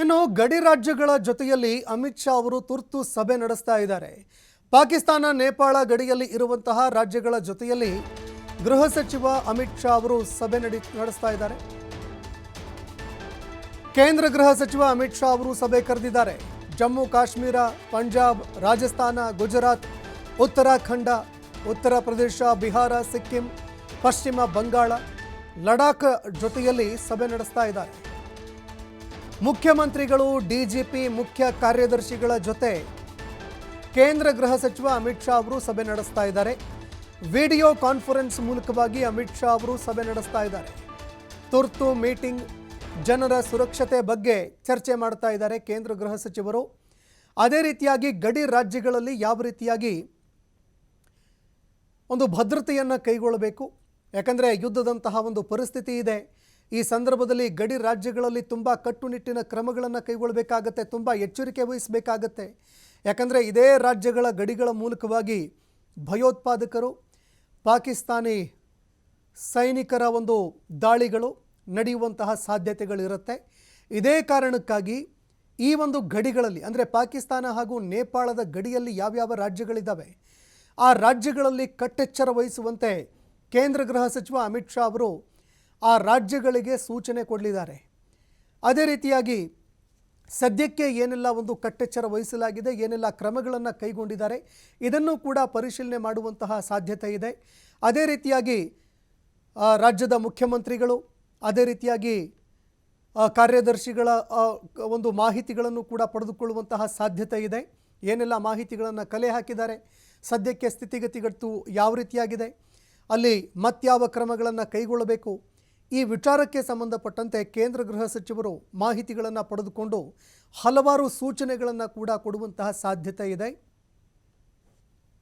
ಇನ್ನು ಗಡಿ ರಾಜ್ಯಗಳ ಜೊತೆಯಲ್ಲಿ ಅಮಿತ್ ಶಾ ಅವರು ತುರ್ತು ಸಭೆ ನಡೆಸ್ತಾ ಇದ್ದಾರೆ. ಪಾಕಿಸ್ತಾನ, ನೇಪಾಳ ಗಡಿಯಲ್ಲಿ ಇರುವಂತಹ ರಾಜ್ಯಗಳ ಜೊತೆಯಲ್ಲಿ ಗೃಹ ಸಚಿವ ಅಮಿತ್ ಶಾ ಅವರು ಸಭೆ ನಡಿ, ನಡೆಸ್ತಾ ಇದ್ದಾರೆ. ಕೇಂದ್ರ ಗೃಹ ಸಚಿವ ಅಮಿತ್ ಶಾ ಅವರು ಸಭೆ ಕರೆದಿದ್ದಾರೆ. ಜಮ್ಮು, ಕಾಶ್ಮೀರ, ಪಂಜಾಬ್, ರಾಜಸ್ಥಾನ, ಗುಜರಾತ್, ಉತ್ತರಾಖಂಡ, ಉತ್ತರ ಪ್ರದೇಶ, ಬಿಹಾರ, ಸಿಕ್ಕಿಂ, ಪಶ್ಚಿಮ ಬಂಗಾಳ, ಲಡಾಖ್ ಜೊತೆಯಲ್ಲಿ ಸಭೆ ನಡೆಸ್ತಾ ಇದ್ದಾರೆ. ಮುಖ್ಯಮಂತ್ರಿಗಳು, ಡಿಜಿಪಿ, ಮುಖ್ಯ ಕಾರ್ಯದರ್ಶಿಗಳ ಜೊತೆ ಕೇಂದ್ರ ಗೃಹ ಸಚಿವ ಅಮಿತ್ ಶಾ ಅವರು ಸಭೆ ನಡೆಸ್ತಾ ಇದ್ದಾರೆ. ವಿಡಿಯೋ ಕಾನ್ಫರೆನ್ಸ್ ಮೂಲಕವಾಗಿ ಅಮಿತ್ ಶಾ ಅವರು ಸಭೆ ನಡೆಸ್ತಾ ಇದ್ದಾರೆ. ತುರ್ತು ಮೀಟಿಂಗ್, ಜನರ ಸುರಕ್ಷತೆ ಬಗ್ಗೆ ಚರ್ಚೆ ಮಾಡ್ತಾ ಇದ್ದಾರೆ ಕೇಂದ್ರ ಗೃಹ ಸಚಿವರು. ಅದೇ ರೀತಿಯಾಗಿ ಗಡಿ ರಾಜ್ಯಗಳಲ್ಲಿ ಯಾವ ರೀತಿಯಾಗಿ ಒಂದು ಭದ್ರತೆಯನ್ನು ಕೈಗೊಳ್ಳಬೇಕು? ಯಾಕಂದರೆ ಯುದ್ಧದಂತಹ ಒಂದು ಪರಿಸ್ಥಿತಿ ಇದೆ. ಈ ಸಂದರ್ಭದಲ್ಲಿ ಗಡಿ ರಾಜ್ಯಗಳಲ್ಲಿ ತುಂಬ ಕಟ್ಟುನಿಟ್ಟಿನ ಕ್ರಮಗಳನ್ನು ಕೈಗೊಳ್ಳಬೇಕಾಗತ್ತೆ, ತುಂಬ ಎಚ್ಚರಿಕೆ ವಹಿಸಬೇಕಾಗತ್ತೆ. ಯಾಕಂದರೆ ಇದೇ ರಾಜ್ಯಗಳ ಗಡಿಗಳ ಮೂಲಕವಾಗಿ ಭಯೋತ್ಪಾದಕರು, ಪಾಕಿಸ್ತಾನಿ ಸೈನಿಕರ ಒಂದು ದಾಳಿಗಳು ನಡೆಯುವಂತಹ ಸಾಧ್ಯತೆಗಳಿರುತ್ತೆ. ಇದೇ ಕಾರಣಕ್ಕಾಗಿ ಈ ಒಂದು ಗಡಿಗಳಲ್ಲಿ, ಅಂದರೆ ಪಾಕಿಸ್ತಾನ ಹಾಗೂ ನೇಪಾಳದ ಗಡಿಯಲ್ಲಿ ಯಾವ್ಯಾವ ರಾಜ್ಯಗಳಿದ್ದಾವೆ ಆ ರಾಜ್ಯಗಳಲ್ಲಿ ಕಟ್ಟೆಚ್ಚರ ವಹಿಸುವಂತೆ ಕೇಂದ್ರ ಗೃಹ ಸಚಿವ ಅಮಿತ್ ಶಾ ಅವರು ಆ ರಾಜ್ಯಗಳಿಗೆ ಸೂಚನೆ ಕೊಡಲಿದ್ದಾರೆ. ಅದೇ ರೀತಿಯಾಗಿ ಸದ್ಯಕ್ಕೆ ಏನೆಲ್ಲ ಒಂದು ಕಟ್ಟೆಚ್ಚರ ವಹಿಸಲಾಗಿದೆ, ಏನೆಲ್ಲ ಕ್ರಮಗಳನ್ನು ಕೈಗೊಂಡಿದ್ದಾರೆ, ಇದನ್ನು ಕೂಡ ಪರಿಶೀಲನೆ ಮಾಡುವಂತಹ ಸಾಧ್ಯತೆ ಇದೆ. ಅದೇ ರೀತಿಯಾಗಿ ರಾಜ್ಯದ ಮುಖ್ಯಮಂತ್ರಿಗಳು, ಅದೇ ರೀತಿಯಾಗಿ ಕಾರ್ಯದರ್ಶಿಗಳ ಒಂದು ಮಾಹಿತಿಗಳನ್ನು ಕೂಡ ಪಡೆದುಕೊಳ್ಳುವಂತಹ ಸಾಧ್ಯತೆ ಇದೆ. ಏನೆಲ್ಲ ಮಾಹಿತಿಗಳನ್ನು ಕಲೆ ಹಾಕಿದ್ದಾರೆ, ಸದ್ಯಕ್ಕೆ ಸ್ಥಿತಿಗತಿಗಟ್ಟು ಯಾವ ರೀತಿಯಾಗಿದೆ, ಅಲ್ಲಿ ಮತ್ಯಾವ ಕ್ರಮಗಳನ್ನು ಕೈಗೊಳ್ಳಬೇಕು ಈ ವಿಚಾರಕ್ಕೆ ಸಂಬಂಧಪಟ್ಟಂತೆ ಕೇಂದ್ರ ಗೃಹ ಸಚಿವರು ಮಾಹಿತಿಗಳನ್ನು ಪಡೆದುಕೊಂಡು ಹಲವಾರು ಸೂಚನೆಗಳನ್ನು ಕೂಡ ಕೊಡುವಂತಹ ಸಾಧ್ಯತೆ ಇದೆ.